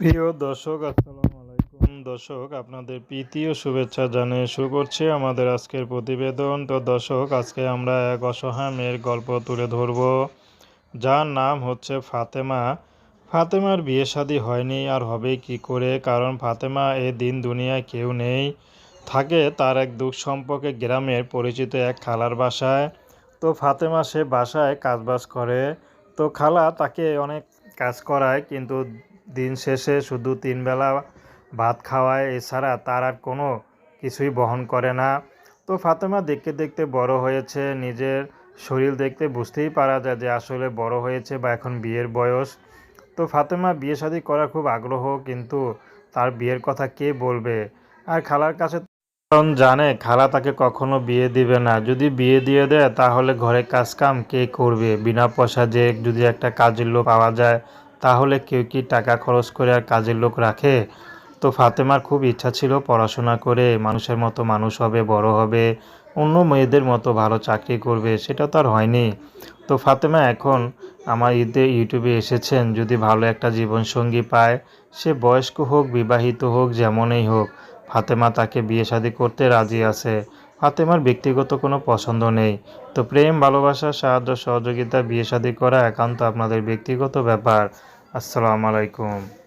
প্রিয় দর্শক, আসসালামু আলাইকুম। দর্শক, আপনাদের প্রীতি ও শুভেচ্ছা জানিয়ে শুরু করছি আমাদের আজকের প্রতিবেদন। তো দর্শক, আজকে আমরা এক অসহায় মেয়ের গল্প তুলে ধরব। যার নাম হচ্ছে ফাতেমা। ফাতেমার বিয়ে শাদী হয়নি, আর হবে কি করে? কারণ ফাতেমা এ দিন দুনিয়ায় কেউ নেই। থাকে তার এক দুঃখ সম্পর্কে গ্রামের পরিচিত এক খালার বাসায়। তো ফাতেমা সে বাসায় কাজবাজ করে। তো খালা তাকে অনেক কাজ করায়, কিন্তু দিন শেষে শুধু তিনবেলা ভাত খাওয়ায়, এছাড়া তার আর কোনো কিছুই বহন করে না। তো ফাতেমা দেখতে দেখতে বড় হয়েছে, নিজের শরীর দেখতে বুঝতেই পারা যায় যে আসলে বড় হয়েছে বা এখন বিয়ের বয়স। তো ফাতেমা বিয়ে শাদী করার খুব আগ্রহ, কিন্তু তার বিয়ের কথা কে বলবে? আর খালার কাছে কারণ জানে, খালা তাকে কখনো বিয়ে দিবে না। যদি বিয়ে দিয়ে দেয়, তাহলে ঘরে কাজ কাম কে করবে? বিনা পয়সা যে যদি একটা কাজের লোক পাওয়া যায় তাহলে কেউ কি টাকা খরচ করে আর কাজের লোক রাখে? তো ফাতেমার খুব ইচ্ছা ছিল পড়াশোনা করে মানুষের মতো মানুষ হবে, বড় হবে, অন্য মেয়েদের মতো ভালো চাকরি করবে, সেটা তো আর হয়নি। তো ফাতেমা এখন আমার ঈদে ইউটিউবে এসেছেন, যদি ভালো একটা জীবনসঙ্গী পায়, সে বয়স্ক হোক, বিবাহিত হোক, যেমনই হোক, ফাতেমা তাকে বিয়ে শাদী করতে রাজি আছে। ফাতেমার ব্যক্তিগত কোনো পছন্দ নেই। তো প্রেম, ভালোবাসা, সাহায্য, সহযোগিতা বিয়ে শাদী করা একান্ত আপনাদের ব্যক্তিগত ব্যাপার। আসসালামু আলাইকুম।